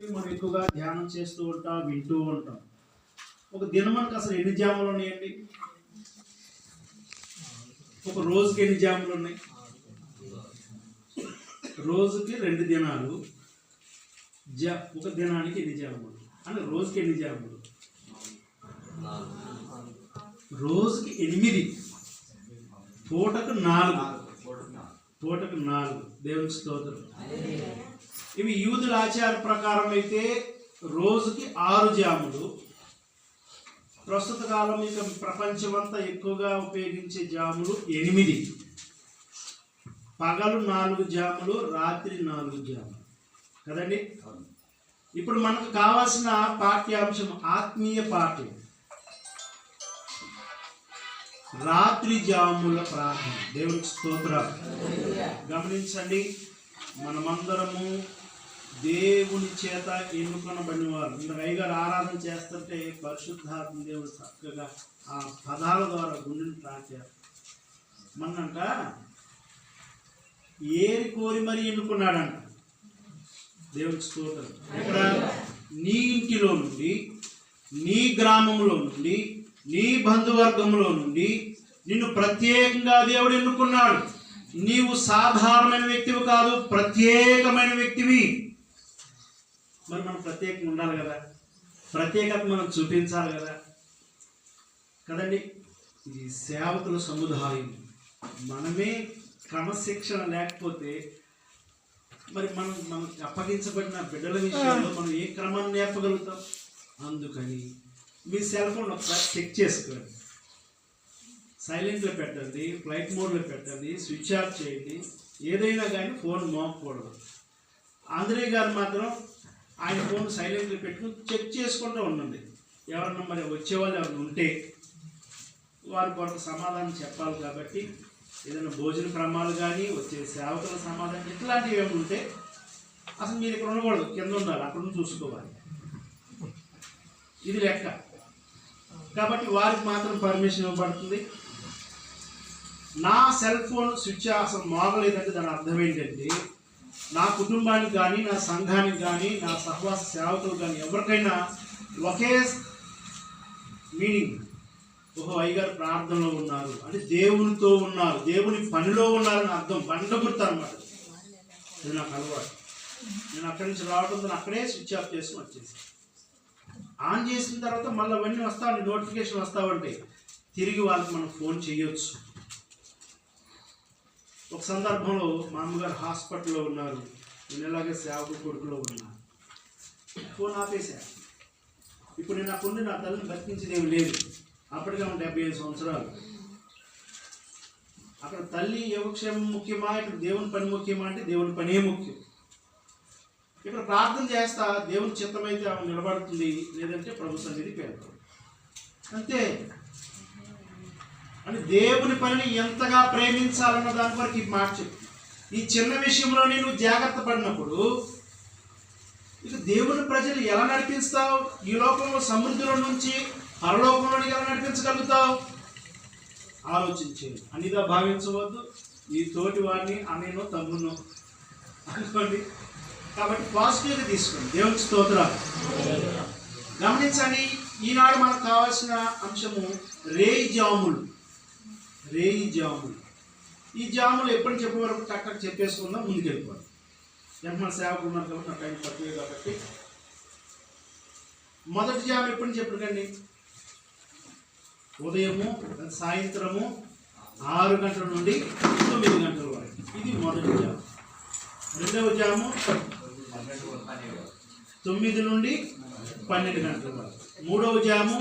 మనం ఎక్కువగా ధ్యానం చేస్తూ ఉంటాం వింటూ ఉంటాం. ఒక దినమానికి అసలు ఎన్ని జాములు ఉన్నాయండి? ఒక రోజుకి ఎన్ని జాములు ఉన్నాయి? రోజుకి రెండు దినాలు. జా ఒక దినానికి ఎన్ని జాములు? అంటే రోజుకి ఎన్ని జాములు? రోజుకి ఎనిమిది. పూటకు నాలుగు. పూటకు నాలుగు. దేవునికి స్తోత్రం. ఇవి యూదుల ఆచార ప్రకారం అయితే రోజుకి ఆరు జాములు. ప్రస్తుత కాలం ఇక ప్రపంచమంతా ఎక్కువగా ఉపయోగించే జాములు ఎనిమిది. పగలు నాలుగు జాములు రాత్రి నాలుగు జాములు. కదండి? ఇప్పుడు మనకు కావాల్సిన పాఠ్యాంశం ఆత్మీయ పాఠ్యం రాత్రి జాముల ప్రార్థన. దేవునికి స్తోత్రం. గమనించండి మనమందరము దేవుని చేత ఎన్నుకొనబడిన వారు ఇంత ఆరాధన చేస్తుంటే పరిశుద్ధాత్మ దేవుడు చక్కగా ఆ పదాల ద్వారా గుండెని తాచారు మనంట ఏరి కోరి మరి ఎన్నుకున్నాడంట? దేవుడి స్తోత్రం. ఇక్కడ నీ ఇంటిలో నుండి నీ గ్రామంలో నుండి నీ బంధువర్గంలో నుండి నిన్ను ప్రత్యేకంగా దేవుడు ఎన్నుకున్నాడు. నీవు సాధారణమైన వ్యక్తివి కాదు ప్రత్యేకమైన వ్యక్తివి. మరి మనం ప్రత్యేకంగా ఉండాలి కదా. ప్రత్యేకత మనం చూపించాలి కదా. కదండి ఈ సేవకుల సముదాయం. మనమే క్రమశిక్షణ లేకపోతే మరి మనం మనం అప్పగించబడిన బిడ్డల విషయంలో మనం ఏ క్రమాన్ని నేర్పగలుగుతాం? అందుకని మీ సెల్ ఫోన్ ఒకసారి చెక్ చేసుకోండి. సైలెంట్లో పెట్టండి ఫ్లైట్ మోడ్లో పెట్టండి స్విచ్ ఆఫ్ చేయండి. ఏదైనా కానీ ఫోన్ మోపకూడదు. ఆంధ్రే గారు మాత్రం ఆయన ఫోన్ సైలెంట్లో పెట్టుకుని చెక్ చేసుకుంటూ ఉండండి. ఎవరన్నా మరి వచ్చేవాళ్ళు ఎవరైనా ఉంటే వారి కొరకు సమాధానం చెప్పాలి కాబట్టి ఏదైనా భోజన క్రమాలు కానీ వచ్చే సేవకుల సమాధానం ఇట్లాంటివి ఏమి ఉంటే అసలు మీరు ఇక్కడ ఉండకూడదు. కింద ఉండాలి. అక్కడ నుంచి చూసుకోవాలి. ఇది లెక్క. కాబట్టి వారికి మాత్రం పర్మిషన్ ఇవ్వబడుతుంది. నా సెల్ ఫోన్ స్విచ్ అసలు మోగలేదంటే దాని అర్థం ఏంటంటే నా కుటుంబానికి కానీ నా సంఘానికి కానీ నా సహవాస సేవకులు కానీ ఎవరికైనా ఒకే మీనింగ్. ఓహో అయ్యగారు ప్రార్థనలో ఉన్నారు. అంటే దేవునితో ఉన్నారు. దేవుని పనిలో ఉన్నారని అర్థం. బండ అనమాట ఇది నాకు అలవాటు. నేను అక్కడి నుంచి రావడంతో అక్కడే స్విచ్ ఆఫ్ చేసుకుని వచ్చేసి. ఆన్ చేసిన తర్వాత మళ్ళీ అవన్నీ వస్తా నోటిఫికేషన్ వస్తా ఉంటాయి తిరిగి వాళ్ళకి మనం ఫోన్ చేయొచ్చు. ఒక సందర్భంలో మా అమ్మగారు హాస్పిటల్లో ఉన్నారు. నేను ఇలాగే సేవకు కొడుకులో ఉన్నా. ఫోన్ ఆపేశా. ఇప్పుడు నేను అప్పుడు నా తల్లిని బతికించేది లేదు. అప్పటికే ఆమె డెబ్బై ఐదు సంవత్సరాలు. అక్కడ తల్లి యోగక్షేమం ముఖ్యమా? ఇక్కడ దేవుని పని ముఖ్యమా అంటే దేవుని పనే ముఖ్యం. ఇక్కడ ప్రార్థన చేస్తా దేవుని చిత్తమైతే ఆమె నిలబడుతుంది. లేదంటే ప్రభు సన్నిధి పేరుతుంది అంతే. అని దేవుని పనిని ఎంతగా ప్రేమించాలన్న దాని వరకు ఈ మాట చెప్పు. ఈ చిన్న విషయంలో నేను జాగ్రత్త పడినప్పుడు ఇక దేవుని ప్రజలు ఎలా నడిపిస్తావు? ఈ లోకంలో సమృద్ధిలో నుంచి పరలోకంలోనికి ఎలా నడిపించగలుగుతావు? ఆలోచించేది. అనిగా భావించవద్దు. ఈ తోటి వాడిని అనేను తమ్మును అనుకోండి. కాబట్టి పాజిటివ్గా తీసుకోండి. దేవుని స్తోత్రాలు. గమనించండి ఈనాడు మనకు కావాల్సిన అంశము రేయి జాములు. రేయి జాములు. ఈ జాములు ఎప్పుడు చెప్పే వరకు టక్కన చెప్పేసుకుందాం ముందుకెళ్ళిపోవాలి వెళ్ళిపోవాలి. సేవకులు ఉన్నారు కాబట్టి నా టైం తక్కువే కాబట్టి. మొదటి జాము ఎప్పుడు చెప్పకండి ఉదయము సాయంత్రము ఆరు గంటల నుండి తొమ్మిది గంటల వరకు. ఇది మొదటి జాము. రెండవ జాము తొమ్మిది నుండి పన్నెండు గంటల వరకు. మూడవ జాము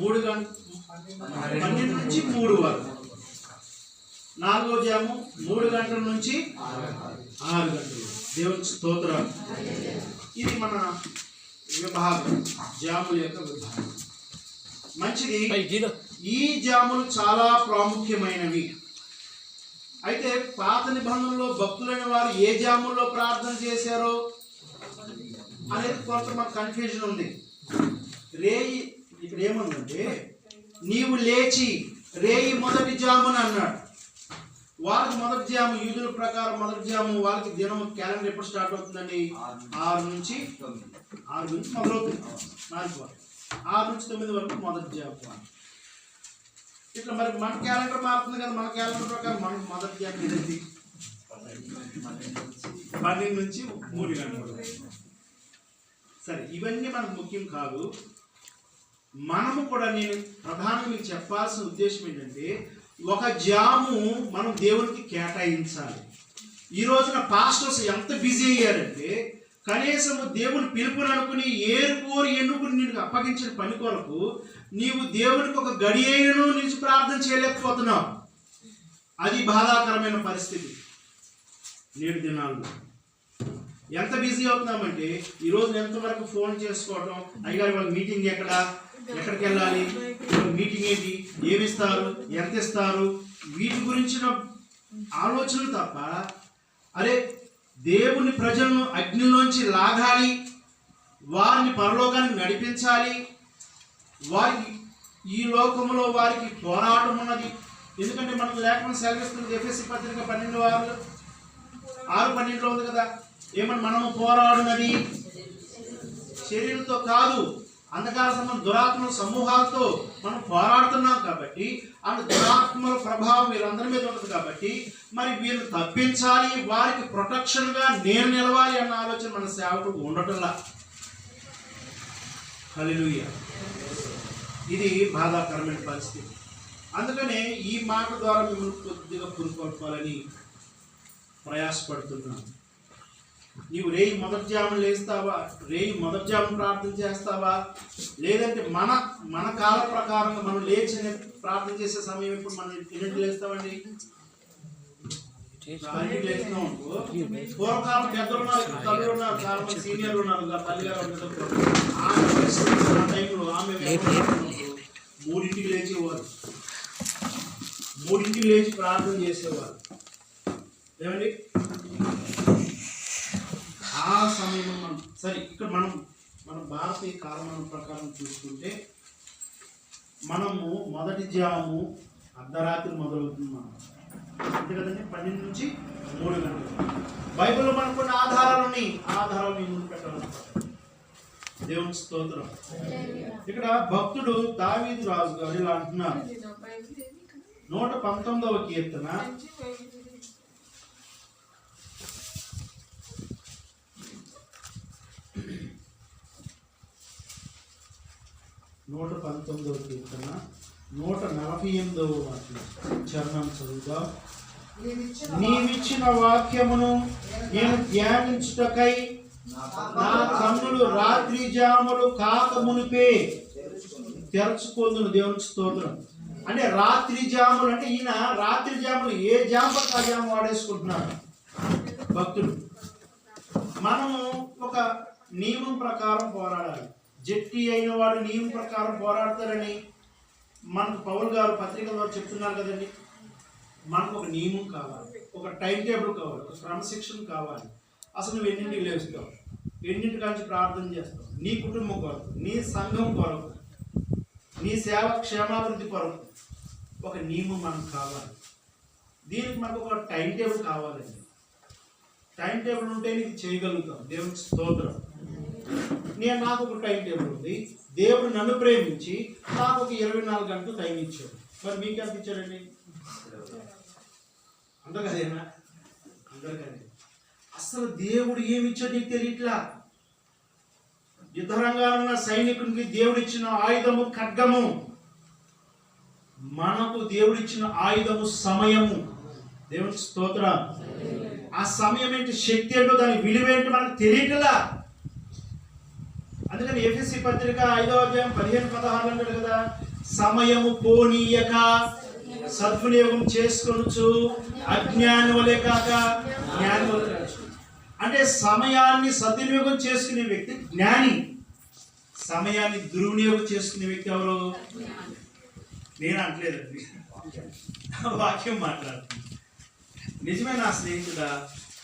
మూడు గంట పన్నెండు నుంచి మూడు వరకు. నాలుగవ జాము మూడు గంటల నుంచి ఆరు గంటలు దేవునికి స్తోత్రం ఇది మన విభాగం జాముల యొక్క విభాగం. మంచిది ఈ జాములు చాలా ప్రాముఖ్యమైనవి. అయితే పాత నిబంధనలో భక్తులైన వారు ఏ జాముల్లో ప్రార్థన చేశారో అనేది కొంత మాకు కన్ఫ్యూజన్ ఉంది. రేయి ఇక్కడ ఏముందంటే నీవు లేచి రేయి మొదటి జామున అన్నాడు. వాళ్ళకి మొదటి జాము యూదుల ప్రకారం మొదటి జాము వాళ్ళకి దినం క్యాలెండర్ ఎప్పుడు స్టార్ట్ అవుతుందండి? ఆరు నుంచి ఆరు నుంచి మొదలవుతుంది. మారిపోవాలి. ఆరు నుంచి తొమ్మిది వరకు మొదటి జాము. ఇట్లా మరి మన క్యాలెండర్ మారుతుంది కదా మన క్యాలెండర్ ప్రకారం మన మొదటి జాము ఏదండి పన్నెండు నుంచి మూడు గంటలు. సరే ఇవన్నీ మనకు ముఖ్యం కాదు. మనము కూడా నేను ప్రధానంగా మీకు చెప్పాల్సిన ఉద్దేశం ఏంటంటే ఒక జాము మనం దేవునికి కేటాయించాలి. ఈ రోజున పాస్టర్స్ ఎంత బిజీ అయ్యారంటే కనీసం దేవుని పిలుపుని అనుకుని ఎన్నుకుని నీకు అప్పగించిన పని కొరకు నీవు దేవునికి ఒక గడియను నిలిచి ప్రార్థన చేయలేకపోతున్నావు. అది బాధాకరమైన పరిస్థితి. నేడు దినాల్లో ఎంత బిజీ అవుతున్నామంటే ఈరోజు ఎంతవరకు ఫోన్ చేసుకోవటం అయ్యగారు వాళ్ళ మీటింగ్ ఎక్కడ? ఎక్కడికి వెళ్ళాలి మీటింగ్ ఏంటి? ఏమి ఇస్తారు ఎంత ఇస్తారు? వీటి గురించిన ఆలోచనలు తప్ప అరే దేవుని ప్రజలను అగ్నిలోంచి లాగాలి వారిని పరలోకానికి నడిపించాలి వారికి ఈ లోకంలో వారికి పోరాటం ఉన్నది. ఎందుకంటే మనకు లేఖనం సెలవిస్తుంది ఎఫ్ఎస్సి పత్రిక పన్నెండు ఆరు ఆరు పన్నెండులో ఉంది కదా ఏమని మనము పోరాడునది? శరీరంతో కాదు. అంధకార సంబంధ దురాత్మల సమూహాలతో మనం పోరాడుతున్నాం కాబట్టి ఆ దురాత్మల ప్రభావం వీరందరి మీద ఉంటుంది కాబట్టి మరి వీళ్ళు తప్పించాలి వారికి ప్రొటెక్షన్గా నేను నిలవాలి అన్న ఆలోచన మన సేవకుడు ఉండటంలా. హలిలుయ ఇది బాధాకరమైన పరిస్థితి. అందుకనే ఈ మాట ద్వారా మిమ్మల్ని కొద్దిగా పురుకొల్పాలని ప్రయాసపడుతున్నాను. నీవు రేయి మొదటి జామును లేస్తావా? రేయి మొదటి జామును ప్రార్థన చేస్తావా? లేదంటే మన మన కాల ప్రకారంగా మనం లేచి ప్రార్థన చేసే సమయం ఇప్పుడు మనం ఎన్నింటి లేస్తామండి? పూర్వకాలం పెద్దలు ఉన్నారు ఇప్పుడు ఉన్నారు చాలా మంది సీనియర్లు ఉన్నారు ఆమె ఆ టైంలో ఆమె మూడింటికి లేచేవారు. మూడింటికి లేచి ప్రార్థన చేసేవారు. ఏమండి? ఆ సమయంలో మనం సరే ఇక్కడ మనం మన భారతీయ కాలమానం ప్రకారం చూసుకుంటే మనము మొదటి జాము అర్ధరాత్రి మొదలవుతుంది మనం. అంతే కదండి? పన్నెండు నుంచి మూడు గంటలు. బైబిల్లో మనకు కొన్ని ఆధారాలు ఉన్నాయి ఆధారాలు మీ ముందు పెట్టాలి. దేవుని స్తోత్రం. ఇక్కడ భక్తుడు దావీదు రాజు గారు ఇలా అంటున్నారు. నూట పంతొమ్మిదవ కీర్తన. నూట పంతొమ్మిదవ కీర్తన నూట నలభై ఎనిమిదవ వాక్యం. చరణం చదువుదాం. నీవిచ్చిన వాక్యమును నేను ధ్యానించుటకై నా కన్నులు రాత్రి జాములు కాక మునిపే తెరచుకోదును దేవునికి స్తోత్రం. అంటే రాత్రి జాములు అంటే ఈయన రాత్రి జాములు ఏ జాము ఆ జాము వాడేసుకుంటున్నాడు? భక్తుడు. మనము ఒక నియమం ప్రకారం పోరాడాలి. జట్టి అయిన వాడు నియమం ప్రకారం పోరాడతారని మనకు పౌల్ గారు పత్రికలో చెప్తున్నారు కదండి. మనకు ఒక నియమం కావాలి ఒక టైం టేబుల్ కావాలి ఒక క్రమశిక్షణ కావాలి. అసలు నువ్వు ఎన్నింటికి లేస్తావు? ఎన్నింటి కాంచి ప్రార్థన చేస్తావు? నీ కుటుంబం కొరకు నీ సంఘం కొరకు నీ సేవ క్షేమాభివృద్ధి కొరకు ఒక నియమం మనకు కావాలి. దీనికి మనకు ఒక టైం టేబుల్ కావాలండి. టైం టేబుల్ ఉంటే నీకు చేయగలుగుతాం. దేవునికి స్తోత్రం. నేను నాకు ఒక టైం టేబుల్ ఉంది. దేవుడు నన్ను ప్రేమించి నాకు ఒక ఇరవై నాలుగు గంటలు టైం ఇచ్చాడు. మరి మీకు ఎంత ఇచ్చాడండి? అందరు కదేనా అందరు అసలు దేవుడు ఏమి ఇచ్చాడు నీకు తెలియట్లా? యుద్ధరంగా ఉన్న సైనికునికి దేవుడిచ్చిన ఆయుధము ఖడ్గము. మనకు దేవుడిచ్చిన ఆయుధము సమయము. దేవుడి స్తోత్ర. ఆ సమయం ఏంటి? శక్తి ఏంటో దాని విలువ ఏంటో మనకు తెలియట్లా? అందుకని ఎఫ్ఎస్సి పత్రిక ఐదో అధ్యాయం పదిహేను పదహారు అంటాడు కదా? సమయము పోనీయక సద్వినియోగం చేసుకోవచ్చు అజ్ఞానం వలె కాక జ్ఞాని వలె అంటే సమయాన్ని సద్వినియోగం చేసుకునే వ్యక్తి జ్ఞాని. సమయాన్ని దుర్వినియోగం చేసుకునే వ్యక్తి ఎవరు? నేను అంటలేదండి వాక్యం మాట్లాడుతుంది. నిజమే నా స్నేహితుడా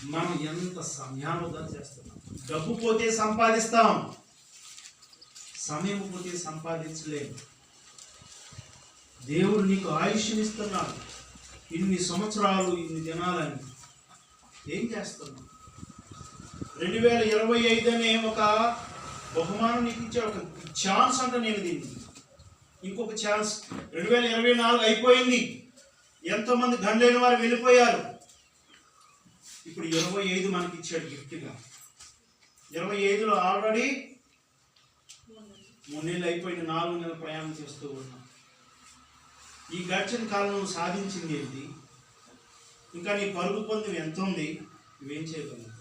మనం ఎంత సమయాన్ని వృధా చేస్తున్నాం? డబ్బు పోతే సంపాదిస్తాం. సమయం పోతే సంపాదించలేము. దేవుడు నీకు ఆయుష్నిస్తున్నాడు. ఇన్ని సంవత్సరాలు ఇన్ని దినాలని ఏం చేస్తున్నావు? రెండు వేల ఇరవై ఐదు అనే ఒక బహుమానం నీకు ఇచ్చే ఒక ఛాన్స్ అంట నేను దీన్ని. ఇంకొక ఛాన్స్. రెండు వేల ఇరవై నాలుగు అయిపోయింది. ఎంతోమంది గండ్లైన వారు వెళ్ళిపోయారు. ఇప్పుడు ఇరవై ఐదు మనకి ఇచ్చాడు గిఫ్ట్గా. ఇరవై ఐదులో ఆల్రెడీ మూడు నెలలు అయిపోయింది నాలుగు నెలలు ప్రయాణం చేస్తూ ఉన్నాం. ఈ గడిచిన కాలం సాధించింది ఏంటి? ఇంకా నీ పరుగు పొందిన ఎంత ఉంది ఇవేం చేయగలవు?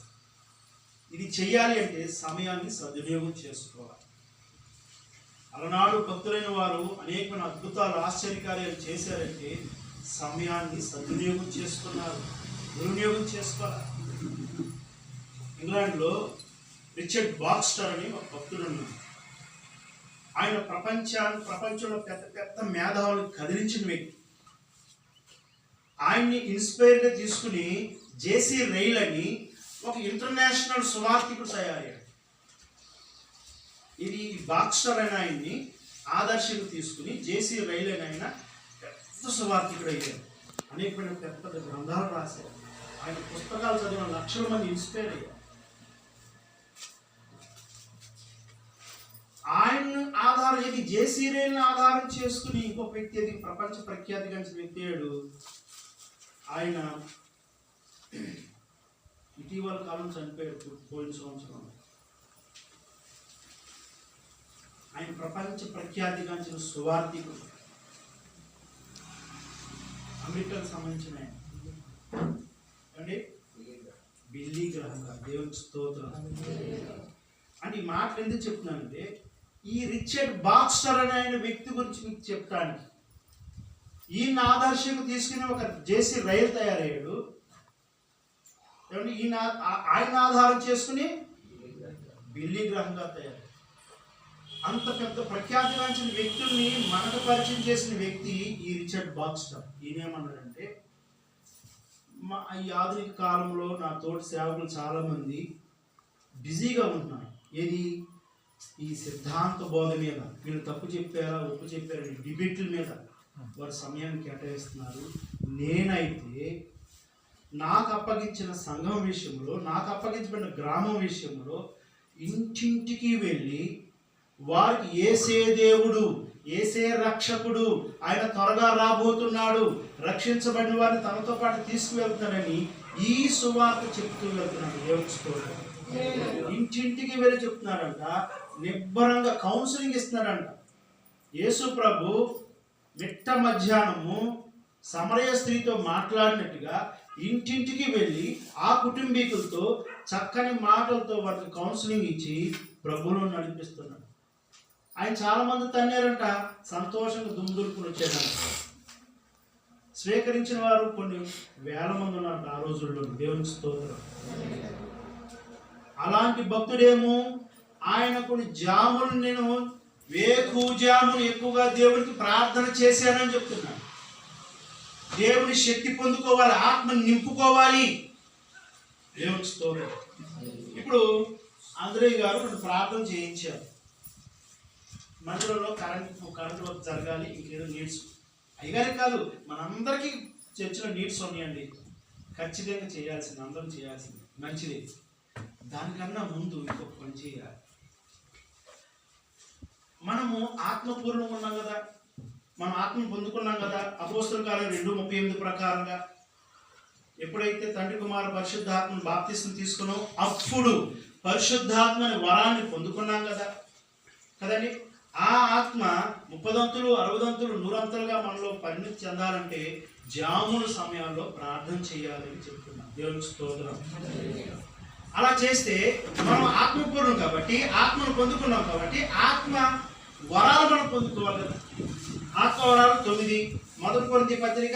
ఇది చెయ్యాలి అంటే సమయాన్ని సద్వినియోగం చేసుకోవాలి. అలనాడు భక్తులైన వారు అనేకమైన అద్భుతాలు ఆశ్చర్యకార్యాలు చేశారంటే సమయాన్ని సద్వినియోగం చేసుకున్నారు దుర్వినియోగం చేసుకోవాలి. ఇంగ్లాండ్లో రిచర్డ్ బాక్స్టర్ అని ఒక భక్తుడు ఉన్నారు ఆయన ప్రపంచాన్ని ప్రపంచంలో పెద్ద పెద్ద మేధావులు కదిలించిన వ్యక్తి. ఆయన్ని ఇన్స్పైర్గా తీసుకుని జేసీ రైల్ అని ఒక ఇంటర్నేషనల్ సువార్థికుడు తయారయ్యాడు. ఇది బాక్స్టర్ అయిన ఆయన్ని ఆదర్శంగా తీసుకుని జేసీ రైల్ అని ఆయన పెద్ద సువార్థికుడు అయ్యాడు. అనేకమైన పెద్ద పెద్ద గ్రంథాలు రాశారు ఆయన పుస్తకాలు చదివిన లక్షల మంది ఇన్స్పైర్ అయ్యారు. ఆయన ఆధారం ఇది జేసీ రైల్ని ఆధారం చేసుకుని ఇంకొక వ్యక్తి అది ప్రపంచ ప్రఖ్యాతి గంచిన వ్యక్తి అయ్యాడు. ఆయన ఇటీవల కాలం చనిపోయాడు పోయిన సంవత్సరం. ఆయన ప్రపంచ ప్రఖ్యాతి గంచిన సువార్థికుడు. అమెరికాకు సంబంధించిన ఆయన. బిల్లీ గ్రహం గారు దేవునికి స్తోత్రం. అంటే ఈ మాటలు ఎందుకు చెప్తున్నానంటే ఈ రిచర్డ్ బాక్స్టర్ అనే ఆయన వ్యక్తి గురించి మీకు చెప్తాను. ఈయన ఆదర్శంగా తీసుకుని ఒక జేసీ రైలు తయారయ్యాడు. ఏమంటే ఈయన ఆయన ఆధారం చేసుకుని బిల్లీ గ్రహంగా తయారు. అంత పెద్ద ప్రఖ్యాతిగాంచిన వ్యక్తుల్ని మనకు పరిచయం చేసిన వ్యక్తి ఈ రిచర్డ్ బాక్స్టర్ ఈయనేమన్నాడంటే మా ఈ ఆధునిక కాలంలో నా తోటి సేవకులు చాలామంది బిజీగా ఉంటున్నారు. ఏది? ఈ సిద్ధాంత బోధ మీద వీళ్ళు తప్పు చెప్పారా ఒప్పు చెప్పారా డిబేట్ల మీద వారి సమయాన్ని కేటాయిస్తున్నారు. నేనైతే నాకు అప్పగించిన సంఘం విషయంలో నాకు అప్పగించబడిన గ్రామం విషయంలో ఇంటింటికి వెళ్ళి వారికి ఏసే దేవుడు ఏసే రక్షకుడు ఆయన త్వరగా రాబోతున్నాడు రక్షించబడిన వారిని తనతో పాటు తీసుకువెళ్తాడని ఈ సువార్త చెప్తూ వెళ్తున్నాడు దేవుడి ఇంటింటికి వెళ్ళి చెప్తున్నాడంట నిబ్బరంగా కౌన్సిలింగ్ ఇస్తున్నాడంట. యేసు ప్రభు మిట్ట మధ్యాహ్నము సమరయ స్త్రీతో మాట్లాడినట్టుగా ఇంటింటికి వెళ్ళి ఆ కుటుంబీకులతో చక్కని మాటలతో వారికి కౌన్సిలింగ్ ఇచ్చి ప్రభులను నడిపిస్తున్నాడు. ఆయన చాలామంది తన్నారంట సంతోషంగా దుమ్దులుపులు వచ్చేదంట స్వీకరించిన వారు కొన్ని వేల మంది ఉన్నారంట ఆ రోజుల్లో. దేవుని స్తోత్రం. అలాంటి భక్తుడేమో ఆయన కొన్ని జాములు నేను వేకు జాములు ఎక్కువగా దేవునికి ప్రార్థన చేశానని చెప్తున్నాను దేవుని శక్తి పొందుకోవాలి ఆత్మని నింపుకోవాలి. దేవుని స్తోత్రం. ఇప్పుడు ఆంధ్రయ్య గారు కొన్ని ప్రార్థన చేయించారు. మందిరంలో కరెంట్ కరెంట్ వర్క్ జరగాలి ఇంకేదో నీడ్స్. అయ్యగారే కాదు మనందరికీ చర్చిలో నీడ్స్ ఉన్నాయండి. ఖచ్చితంగా చేయాల్సింది అందరం చేయాల్సింది. మంచిది. దానికన్నా ముందు ఇంకొక పని చేయాలి. మనము ఆత్మపూర్వం ఉన్నాం కదా. మనం ఆత్మ పొందుకున్నాం కదా. అపోస్తుల కాలం రెండు ముప్పై ఎనిమిది ప్రకారంగా. ఎప్పుడైతే తండ్రి కుమార పరిశుద్ధాత్మను బాప్తిస్తం తీసుకున్నాం అప్పుడు పరిశుద్ధాత్మని వరాన్ని పొందుకున్నాం కదా. కదండి? ఆ ఆత్మ ముప్పదంతులు అరవదంతులు నూరంతులుగా మనలో పరిణితి చెందాలంటే జాముల సమయాల్లో ప్రార్థన చేయాలని చెప్తున్నాం. దేవుని స్తోత్రం. అలా చేస్తే మనం ఆత్మపూర్ణం కాబట్టి ఆత్మను పొందుకున్నాం కాబట్టి ఆత్మ వరాలు మనం పొందుకోవాలి కదా. తొమ్మిది మొదటి కొరింథీ పత్రిక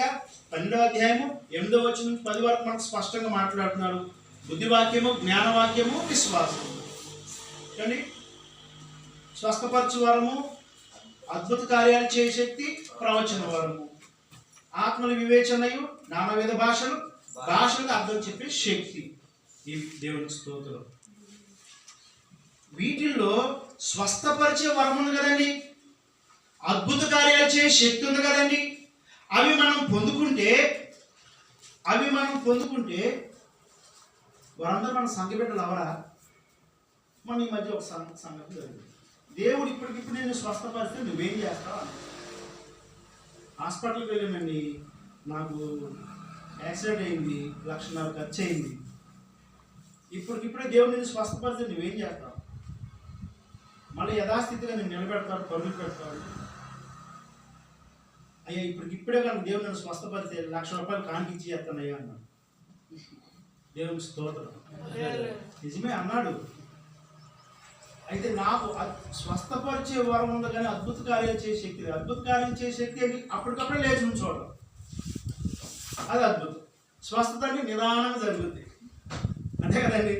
పన్నెండవ అధ్యాయము ఎనిమిదో వచ్చిన పది వరకు మనకు స్పష్టంగా మాట్లాడుతున్నాడు బుద్ధివాక్యము జ్ఞానవాక్యము విశ్వాసం చూడండి స్వస్థపరచు వరము అద్భుత కార్యాలు చేయ శక్తి ప్రవచన వరము ఆత్మల వివేచనయు నానావిధ భాషలు భాషలకు అర్థం చెప్పే శక్తి. ఈ దేవుని స్తోత్రం. వీటిల్లో స్వస్థపరిచే వరం ఉంది కదండి. అద్భుత కార్యాలు చేసే శక్తి ఉంది కదండి. అవి మనం పొందుకుంటే అవి మనం పొందుకుంటే వారందరూ మన సంఘ బిడ్డలు అవరా? మన ఈ మధ్య ఒక సంగతి జరిగింది. దేవుడు ఇప్పటికిప్పుడు నేను స్వస్థపరిస్తే నువ్వేం చేస్తావు హాస్పిటల్కి వెళ్ళానండి నాకు యాక్సిడెంట్ అయింది లక్షన్నర ఖర్చు అయింది. ఇప్పటికిప్పుడే దేవుడు నేను స్వస్థపరిస్తే నువ్వేం చేస్తావు? మళ్ళీ యథాస్థితిగా నేను నిలబెడతాడు పరుగులు పెడతాడు అయ్యా ఇప్పటికి ఇప్పుడే కానీ దేవుడు నన్ను స్వస్థపరిస్తే లక్ష రూపాయలు కానికిచ్చి చేస్తానయ్యా అన్నాడు. దేవునికి స్తోత్రం. నిజమే అన్నాడు. అయితే నాకు స్వస్థపరిచే వరం ఉంది కానీ అద్భుత కార్యం చేసే శక్తి అద్భుత కార్యం చేసే శక్తి అని అప్పటికప్పుడే లేచి ఉంచోవడం. అది అద్భుతం. స్వస్థత అంటే నిదానం జరుగుద్ది. అంతే కదండి?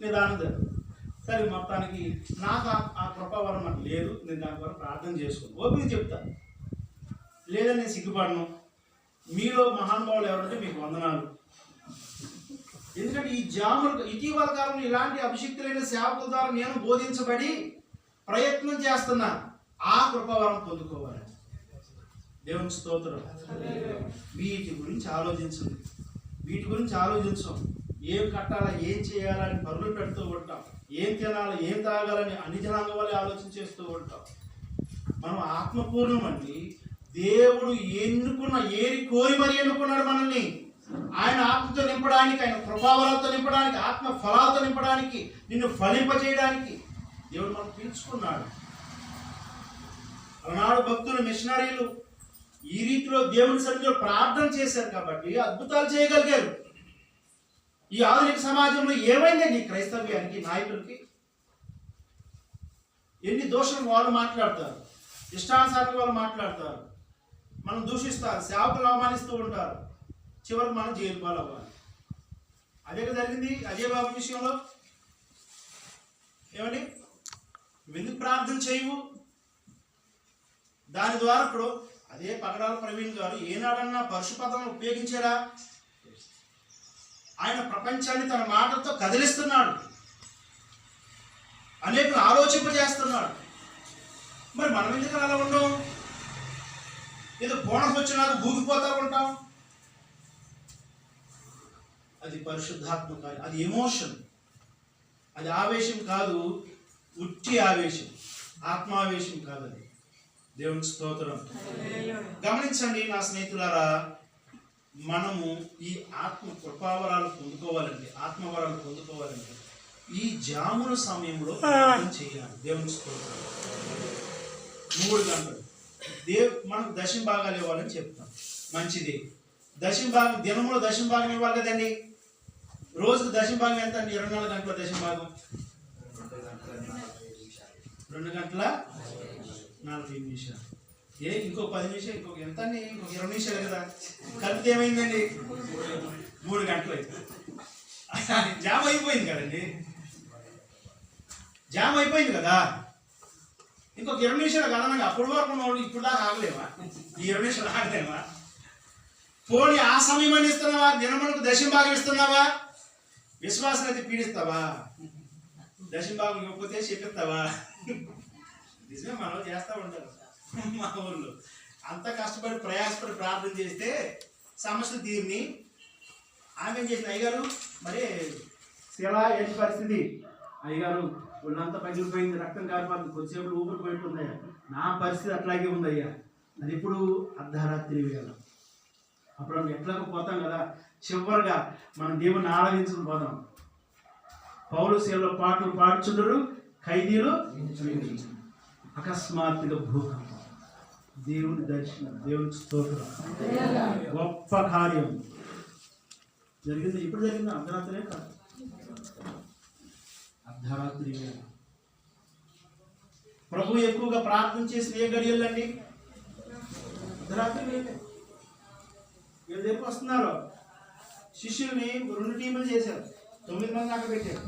నిదానం జరుగుతుంది సరే మొత్తానికి నాకు ఆ- కృపావరం నాకు లేదు. నేను దాని కొరకు ప్రార్థన చేసుకోను ఓపిక చెప్తాను లేదా నేను సిగ్గుపడను. మీలో మహానుభావులు ఎవరంటే మీకు వందనాలు. ఎందుకంటే ఈ జాములు ఇటీవల కాలంలో ఇలాంటి అభిషిక్తులైన సేవకుల ద్వారా నేను బోధించబడి ప్రయత్నం చేస్తున్నా. ఆ కృపావరం పొందుకోవాలి. దేవుని స్తోత్రం. వీటి గురించి ఆలోచించండి. వీటి గురించి ఆలోచించం. ఏం కట్టాలా ఏం చేయాలని పనులు పెడుతూ ఉంటాం. ఏం తినాలి ఏం తాగాలని అన్ని జనాంగ వల్లే ఆలోచన చేస్తూ ఉంటాం. మనం ఆత్మపూర్ణం అండి దేవుడు ఎన్నుకున్న ఏరి కోరి మరి ఎన్నుకున్నాడు మనల్ని? ఆయన ఆత్మతో నింపడానికి ఆయన కృపావరాలతో నింపడానికి ఆత్మ ఫలాలతో నింపడానికి నిన్ను ఫలింపజేయడానికి దేవుడు మనం పిలుచుకున్నాడు. అలనాడు భక్తులు మిషనరీలు ఈ రీతిలో దేవుని సన్నిధిలో ప్రార్థన చేశారు కాబట్టి అద్భుతాలు చేయగలిగారు. ఈ ఆధునిక సమాజంలో ఏమైందండి ఈ క్రైస్తవ్యానికి నాయకులకి ఎన్ని దోషం వాళ్ళు మాట్లాడతారు? ఇష్టానుసారం వాళ్ళు మాట్లాడతారు. మనం దూషిస్తారు సేవకులు అవమానిస్తూ ఉంటారు. చివరికి మనం జైలు పాలవ్వాలి. అదే జరిగింది అజయ్ బాబు విషయంలో? ఏమండి? ఎందుకు ప్రార్థన చేయవు? దాని ద్వారా ఇప్పుడు అదే పగడాల ప్రవీణ్ గారు ఏనాడన్నా పరుషుపదం ఉపయోగించారా? ఆయన ప్రపంచాన్ని తన మాటలతో కదిలిస్తున్నాడు. అనేకులు ఆలోచింపజేస్తున్నాడు. మరి మనం ఎందుకు అలా ఉండం ఏదో బోనస్ వచ్చినాక ఊగిపోతా ఉంటాం? అది పరిశుద్ధాత్మ కాదు అది ఎమోషన్ అది ఆవేశం కాదు ఉట్టి ఆవేశం. ఆత్మావేశం కాదు అది. దేవునికి స్తోత్రం. గమనించండి నా స్నేహితులారా మనము ఈ ఆత్మ కృపావరాలు పొందుకోవాలంటే ఆత్మవరాలు పొందుకోవాలంటే ఈ జామున సమయంలో చేయాలి దేవుని స్తోత్రం. మూడు గంటలు. దేవ్ మనకు దశమ భాగాలు ఇవ్వాలని చెప్తాం. మంచిది. దశమ భాగం దినంలో దశమ భాగం ఇవ్వాలి కదండి. రోజుకు దశమ భాగం ఎంత అండి? ఇరవై నాలుగు గంటల దశమ భాగం. రెండు గంటల నలభై నిమిషాలు. ఏ ఇంకో పది నిమిషాలు ఇంకొక ఎంత ఇంకో ఇంకొక ఇరవై నిమిషాలు కదా. కలిపితే ఏమైందండి? మూడు గంటలు అయింది జామ్ అయిపోయింది కదండి. జామ్ అయిపోయింది కదా. ఇంకొక ఇరవై నిమిషాలు కదనంగా అప్పుడు వరకు ఉన్నవాడు ఇప్పుడు దాకా ఆగలేమా ఈ ఇరవై నిమిషాలు ఆగలేమా పోనీ ఆ సమయం ఇస్తున్నావా? దినమునకు దశం భాగం ఇస్తున్నావా? విశ్వాసం అయితే పీడిస్తావా? దశం భాగం ఇవ్వకపోతే చెప్పిస్తావా? నిజమే మనం చేస్తూ ఉంటారు. మా ఊళ్ళో అంత కష్టపడి ప్రయాసపడి ప్రార్థన చేస్తే సమస్య తీరిని. ఆమె ఏం చేసింది? అయ్యగారు మరి శిలా ఏంటి పరిస్థితి? అయ్యగారు ఒళ్ళంతా పగిలిపోయింది రక్తం కారిపోతుంది కొద్దిసేపు ఊపిరి పోయిట్టుంది నా పరిస్థితి అట్లాగే ఉందయ్యా. అది ఇప్పుడు అర్ధరాత్రి వేళ. అప్పుడు మనం ఎట్లాగో పోతాం కదా. చివరిగా మనం దేవుని ఆరాధించుకుని పోదాం. పౌలు సేవలో పాటలు పాడుచుండరు ఖైదీలు. అకస్మాత్తుగా భూకంపం. దేవుని దర్శనం దేవుని స్తోత్రం. గొప్ప కార్యం. జరిగింది ఇప్పుడు జరిగింది? అర్ధరాత్రే కాదు. అర్ధరాత్రి ప్రభు ఎక్కువగా ప్రార్థన చేసిన ఏ గడియలండి? అర్ధరాత్రి వేలే వీళ్ళు వస్తున్నారు? శిష్యుల్ని రెండు టీములు చేశారు. తొమ్మిది మంది దాకా పెట్టారు.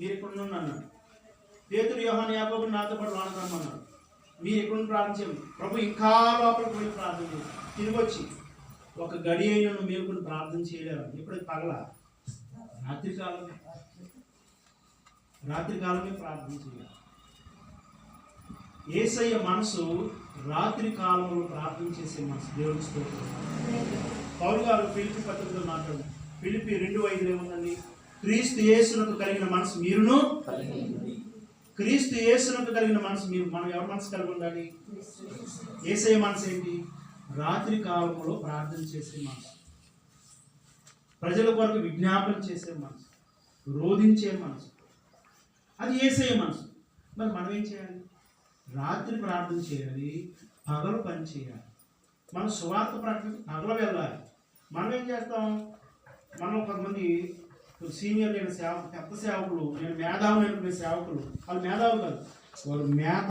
మీరు ఇక్కడ నుండి అన్నారు. పేతుడు యోహాన్ యాకోబు నాతో పాటు వాడతామన్నారు మీరు ఎక్కడ నుండి ప్రభు ఇంకా లోపలికి వెళ్ళి ప్రార్థన చేయండి తిరిగి వచ్చి ఒక గడి అయినను మీరు కొన్ని ప్రార్థన చేయలేరు ఇప్పుడు పగల రాత్రి కాలమే రాత్రి కాలమే ప్రార్థన చేయాలి. ఏసయ్య మనసు రాత్రి కాలంలో ప్రార్థన చేసే మనసు. దేవుని స్తోత్రం. పౌరు గారు పిలిపి పత్రికలో మాట్లాడు పిలిపి రెండు ఐదు ఏముందండి? క్రీస్తు యేసునకు కలిగిన మనసు మీరును క్రీస్తు యేసునకు కలిగిన మనసు మీరు మనం ఎవరి మనసు కలిగి ఉండాలి? ఏసే మనసు ఏంటి? రాత్రి కాలంలో ప్రార్థన చేసే మనసు. ప్రజల కొరకు విజ్ఞాపన చేసే మనసు. రోధించే మనసు. అది ఏసే మనసు. మరి మనం ఏం చేయాలి? రాత్రి ప్రార్థన చేయాలి పగలు పని చేయాలి. మనం సువార్త ప్రకటన పగల వెళ్ళాలి. మనం ఏం చేస్తాం? మనం కొంతమంది సీనియర్ లేని సేవ పెద్ద సేవకులు నేను మేధావు నేను సేవకులు వాళ్ళు మేధావు కాదు. వాళ్ళు మేధ